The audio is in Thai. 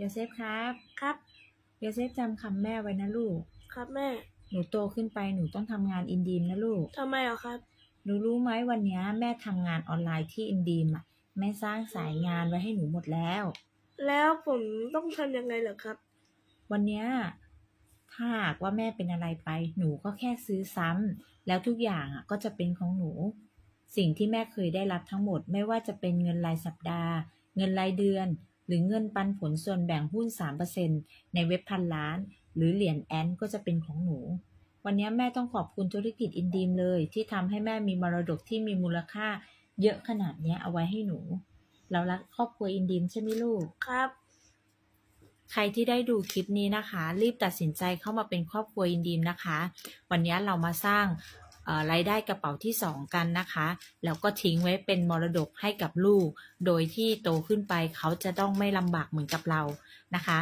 โยเซฟครับครับโยเซฟจำคำแม่ไว้นะลูก ครับแม่ หนูโตขึ้นไปหนูต้องทำงานอินดีมนะลูกทำไมเหรอครับ หนูรู้ไหมวันเนี้ยแม่ทำงานออนไลน์ที่อินดีมอะแม่สร้างสายงานไว้ให้หนูหมดแล้ว แล้วผมต้องทำยังไงเหรอครับ วันเนี้ยถ้าหากว่าแม่เป็นอะไรไป หนูก็แค่ซื้อซ้ำแล้วทุกอย่างอะก็จะเป็นของหนู สิ่งที่แม่เคยได้รับทั้งหมดไม่ว่าจะเป็นเงินรายสัปดาห์ เงินรายเดือน หรือเงินปันผลส่วนแบ่งหุ้น 3%ในเว็บพันล้าน หรือเหรียญแอนก็จะเป็นของหนู วันนี้แม่ต้องขอบคุณธุรกิจอินดีมเลย ที่ทำให้แม่มีมรดกที่มีมูลค่า เยอะขนาดเนี้ยเอาไว้ให้หนู เรารักครอบครัวอินดีมใช่ไหมลูก ครับ ใครที่ได้ดูคลิปนี้นะคะ รีบตัดสินใจเข้ามาเป็นครอบครัวอินดีมนะคะ วันนี้เรามาสร้างเอ่อ รายได้กระเป๋าที่ 2 กันนะคะแล้วก็ทิ้งไว้เป็นมรดกให้กับลูก โดยที่โตขึ้นไปเขาจะต้องไม่ลำบากเหมือนกับเรานะคะ